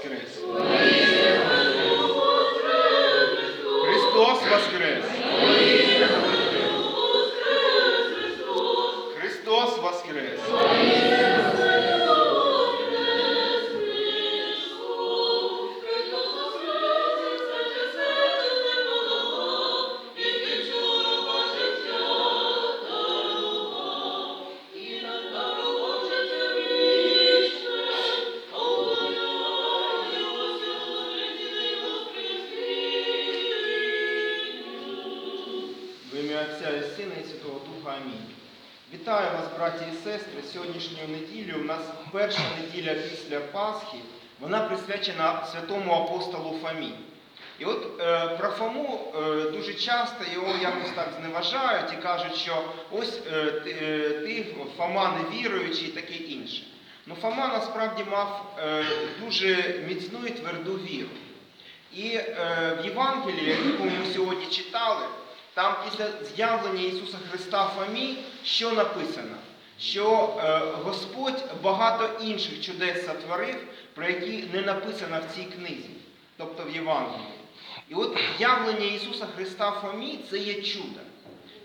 crenças. Вітаю вас, браті і сестри. Сьогоднішню неділю у нас перша неділя після Пасхи. Вона присвячена святому апостолу Фомі. І от е, про Фому е, дуже часто його якось так зневажають і кажуть, що ось е, ти, е, Фома невіруючий і таке інше. Ну Фома насправді мав е, дуже міцну і тверду віру. І е, в Євангелії, яку ми сьогодні читали, там після з'явлення Ісуса Христа Фомі, що написано? Що е, Господь багато інших чудес сотворив, про які не написано в цій книзі, тобто в Євангелії. І от явлення Ісуса Христа Фомі це є чудо.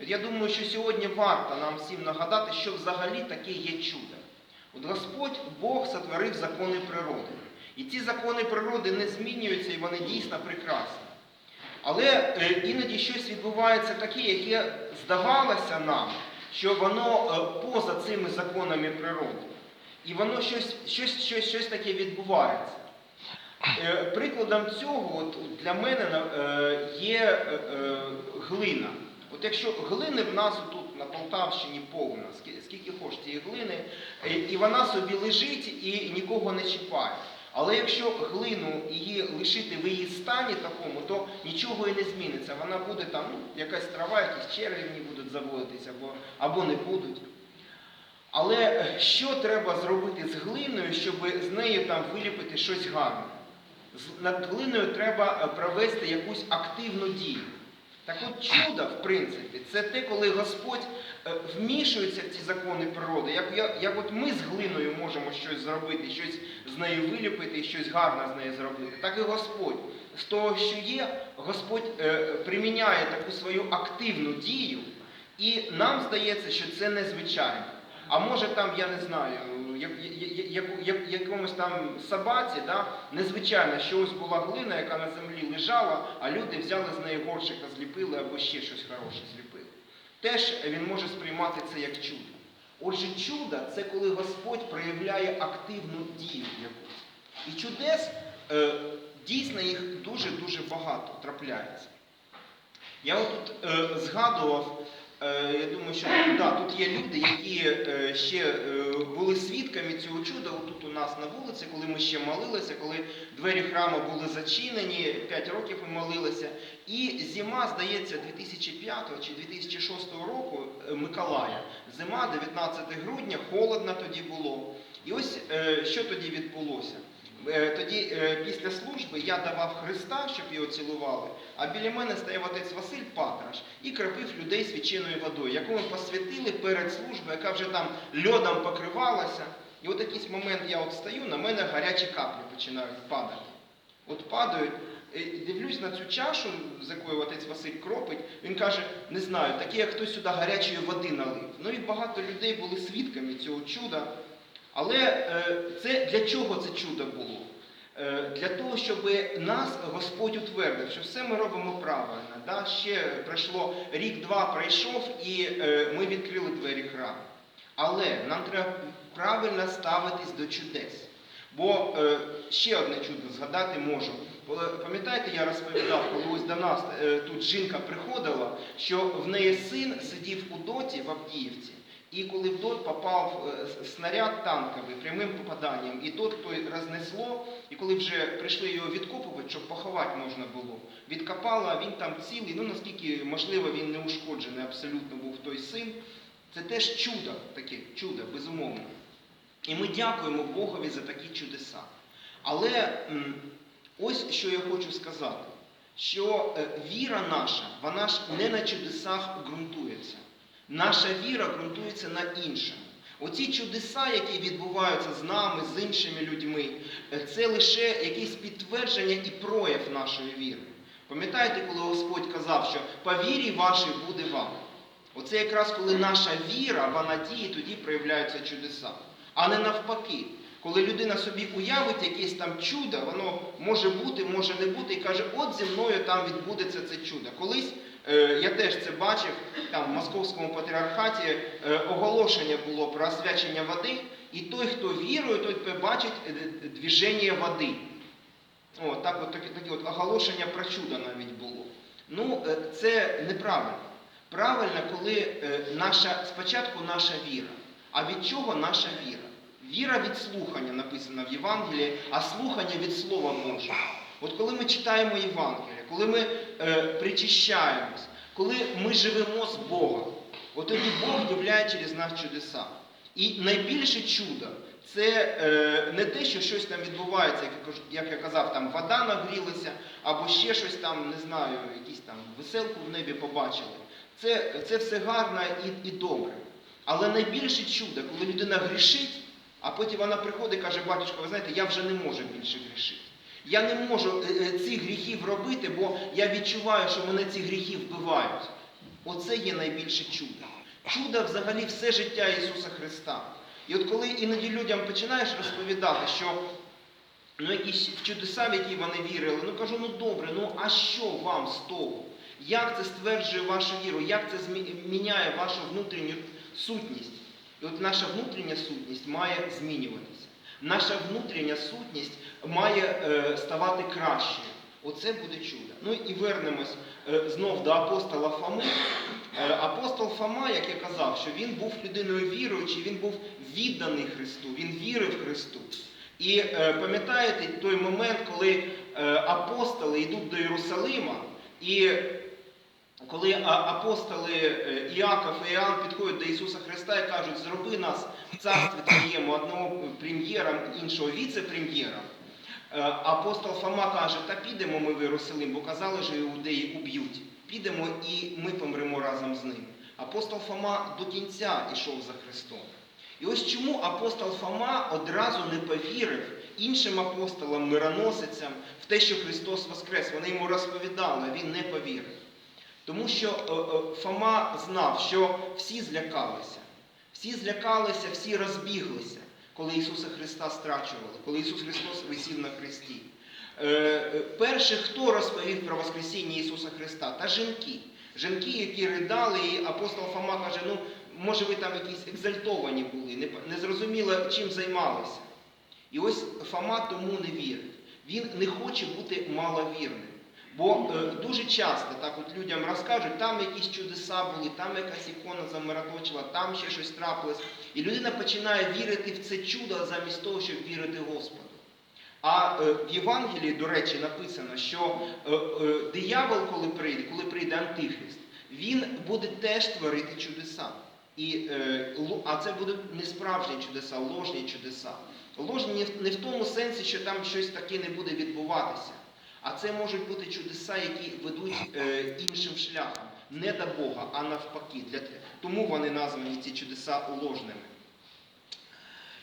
Я думаю, що сьогодні варто нам всім нагадати, що взагалі таке є чудо. От Господь Бог сотворив закони природи. І ці закони природи не змінюються, і вони дійсно прекрасні. Але е, іноді щось відбувається таке, яке здавалося нам, що воно е, поза цими законами природи. І воно щось, щось, щось, щось таке відбувається. Е, Прикладом цього от, для мене є глина. От якщо глини в нас тут на Полтавщині повна, скільки хочеш цієї глини, і вона собі лежить і нікого не чіпає. Але якщо глину її лишити в її стані такому, то нічого і не зміниться. Вона буде там, ну, якась трава, якісь черві в ній будуть заводитися або, або не будуть. Але е, що треба зробити з глиною, щоб з нею там виліпити щось гарне? Над глиною треба е, провести якусь активну дію. Так от чудо, в принципі, це те, коли Господь е, вмішується в ці закони природи. Як, як, от ми з глиною можемо щось зробити, щось з нею виліпити, щось гарне з нею зробити, так і Господь. З того, що є, Господь е, приміняє таку свою активну дію, і нам здається, що це незвичайно. А може там, я не знаю, як, як, якомусь там собаці, да, незвичайно, що ось була глина, яка на землі лежала, а люди взяли з неї горщика, зліпили або ще щось хороше зліпили. Теж він може сприймати це як чудо. Отже, чудо це коли Господь проявляє активну дію якусь. І чудес е, дійсно їх дуже-дуже багато трапляється. Я отут е, згадував, я думаю, що да, тут є люди, які е, ще е, були свідками цього чуда. Тут у нас на вулиці, коли ми ще молилися, коли двері храму були зачинені, 5 років ми молилися. І зима, здається, 2005 чи 2006 року е, Миколая. Зима, 19 грудня, холодно тоді було. І ось е, що тоді відбулося. Е, Тоді е, після служби я давав Христа, щоб його цілували, а біля мене стояв отець Василь Патраш і крапив людей свяченою водою, яку ми посвятили перед службою, яка вже там льодом покривалася. І от якийсь момент я от стою, на мене гарячі каплі починають падати. От падають, е, дивлюсь на цю чашу, з якою отець Василь кропить, він каже, не знаю, таке, як хтось сюди гарячої води налив. Ну і багато людей були свідками цього чуда. Але е, це для чого це чудо було? Е, Для того, щоб нас Господь утвердив, що все ми робимо правильно. Да? Ще пройшло рік-два пройшов, і е, ми відкрили двері храму. Але нам треба правильно ставитись до чудес. Бо ще одне чудо згадати можу. Пам'ятаєте, я розповідав, коли ось до нас тут жінка приходила, що в неї син сидів у доті в Авдіївці. І коли в дот попав е, снаряд танковий прямим попаданням, і дот той рознесло, і коли вже прийшли його відкопувати, щоб поховати можна було, відкопало, а він там цілий, ну наскільки можливо він не ушкоджений абсолютно був той син. Це теж чудо, таке чудо, безумовно. І ми дякуємо Богові за такі чудеса. Але ось що я хочу сказати, що е, віра наша, вона ж не на чудесах ґрунтується. Наша віра ґрунтується на іншому. Оці чудеса, які відбуваються з нами, з іншими людьми, е, це лише якесь підтвердження і прояв нашої віри. Пам'ятаєте, коли Господь казав, що по вірі вашій буде вам? Оце якраз коли наша віра, вона діє, тоді проявляються чудеса. А не навпаки. Коли людина собі уявить якесь там чудо, воно може бути, може не бути, і каже, от зі мною там відбудеться це чудо. Колись я теж це бачив, там в Московському патріархаті е, оголошення було про освячення води, і той, хто вірує, той побачить е, е, движення води. О, так от, таке, таке от оголошення про чудо навіть було. Ну, е, це неправильно. Правильно, коли е, наша, спочатку наша віра. А від чого наша віра? Віра від слухання написано в Євангелії, а слухання від Слова Божого. От коли ми читаємо Євангеліє, коли ми е, причащаємось, коли ми живемо з Богом, от тоді Бог являє через нас чудеса. І найбільше чудо це е, не те, що щось там відбувається, як як я казав, там вода нагрілася, або ще щось там, не знаю, якісь там веселку в небі побачили. Це, це все гарно і, і добре. Але найбільше чудо, коли людина грішить, а потім вона приходить і каже, батюшко, ви знаєте, я вже не можу більше грішити. Я не можу е, е, цих гріхів робити, бо я відчуваю, що мене ці гріхи вбивають. Оце є найбільше чудо. Чудо взагалі все життя Ісуса Христа. І от коли іноді людям починаєш розповідати, що ну, якісь в чудеса, в які вони вірили, ну кажу, ну добре, ну а що вам з того? Як це стверджує вашу віру? Як це змі- міняє вашу внутрішню сутність? І от наша внутрішня сутність має змінюватися. Наша внутрішня сутність має е, ставати кращою. Оце буде чудо. Ну і вернемось е, знов до апостола Фоми. Е, апостол Фома, як я казав, що він був людиною віруючою, він був відданий Христу, він вірив Христу. І пам'ятаєте той момент, коли апостоли йдуть до Єрусалима, і коли апостоли е, Іаков і Іоанн підходять до Ісуса Христа і кажуть, зроби нас в царстві твоєму одного прем'єром, іншого віце-прем'єром. Е, Апостол Фома каже, та підемо ми в Єрусалим, бо казали, що іудеї уб'ють. Підемо і ми помремо разом з ним. Апостол Фома до кінця йшов за Христом. І ось чому апостол Фома одразу не повірив іншим апостолам, мироносицям в те, що Христос Воскрес. Вони йому розповідали, а він не повірив. Тому що е, е, Фома знав, що всі злякалися. Всі злякалися, всі розбіглися, коли Ісуса Христа страчували, коли Ісус Христос висів на хресті. Е, Перше, хто розповів про Воскресіння Ісуса Христа? Та жінки. Жінки, які ридали, і апостол Фома каже, ну, може ви там якісь екзальтовані були, не зрозуміло, чим займалися. І ось Фома тому не вірить. Він не хоче бути маловірним. Бо е, дуже часто так от людям розкажуть, там якісь чудеса були, там якась ікона замироточила, там ще щось трапилось. І людина починає вірити в це чудо замість того, щоб вірити Господу. А е, в Євангелії, до речі, написано, що е, е, диявол, коли прийде, коли прийде Антихрист, він буде теж творити чудеса. І, е, а це будуть не справжні чудеса, ложні чудеса. Ложні не в- не в тому сенсі, що там щось таке не буде відбуватися. А це можуть бути чудеса, які ведуть е, іншим шляхом, не до Бога, а навпаки. Для, тому вони названі ці чудеса ложними.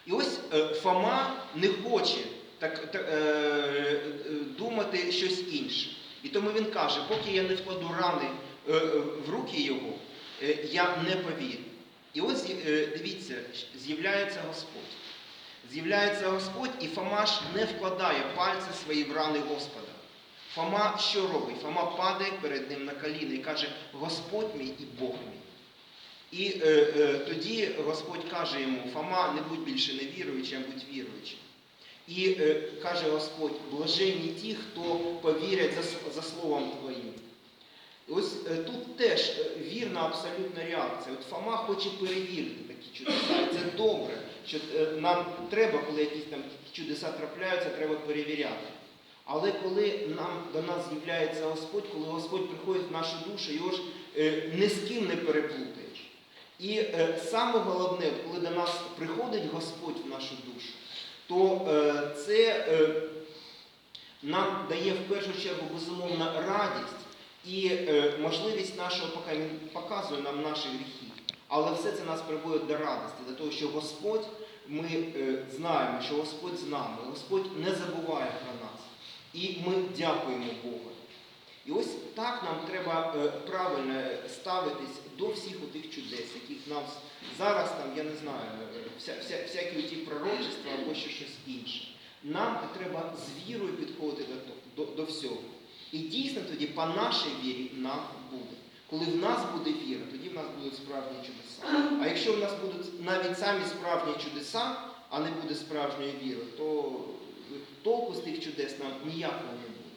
І ось е, Фома не хоче так, та- е, думати щось інше. І тому він каже, поки я не вкладу рани е, в руки його, е, я не повірю. І ось е, дивіться, з'являється Господь. З'являється Господь, і Фома ж не вкладає пальці свої в рани Господа. Фома що робить? Фома падає перед ним на коліна і каже, Господь мій і Бог мій. І е, е, тоді Господь каже йому, Фома, не будь більше невіруючим, а будь віруючим. І е, каже Господь, блаженні ті, хто повірять за, за словом Твоїм. Ось е, тут теж е, вірна абсолютна реакція. От Фома хоче перевірити такі чудеса. І це добре, що е, нам треба, коли якісь там чудеса трапляються, треба перевіряти. Але коли нам до нас з'являється Господь, коли Господь приходить в нашу душу, його ж е, ні з ким не переплутаєш. І е, саме головне, коли до нас приходить Господь в нашу душу, то е, це е, нам дає в першу чергу безумовно радість і е, можливість нашого показує нам наші гріхи. Але все це нас приводить до радості, до того, що Господь, ми е, знаємо, що Господь з нами, Господь не забуває про нас. І ми дякуємо Богу. І ось так нам треба е, правильно ставитись до всіх отих чудес, яких нам зараз там, я не знаю, е, вся, вся, всякі ті пророчества або ще щось інше. Нам треба з вірою підходити до, до, до всього. І дійсно тоді по нашій вірі нам буде. Коли в нас буде віра, тоді в нас будуть справжні чудеса. А якщо в нас будуть навіть самі справжні чудеса, а не буде справжньої віри, то толку з тих чудес нам ніякого не буде.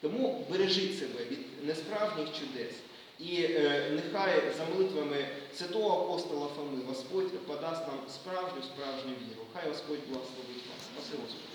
Тому бережіть себе від несправжніх чудес, І е, нехай за молитвами святого апостола Фоми Господь подасть нам справжню справжню віру. Хай Господь благословить вас. Спасибо.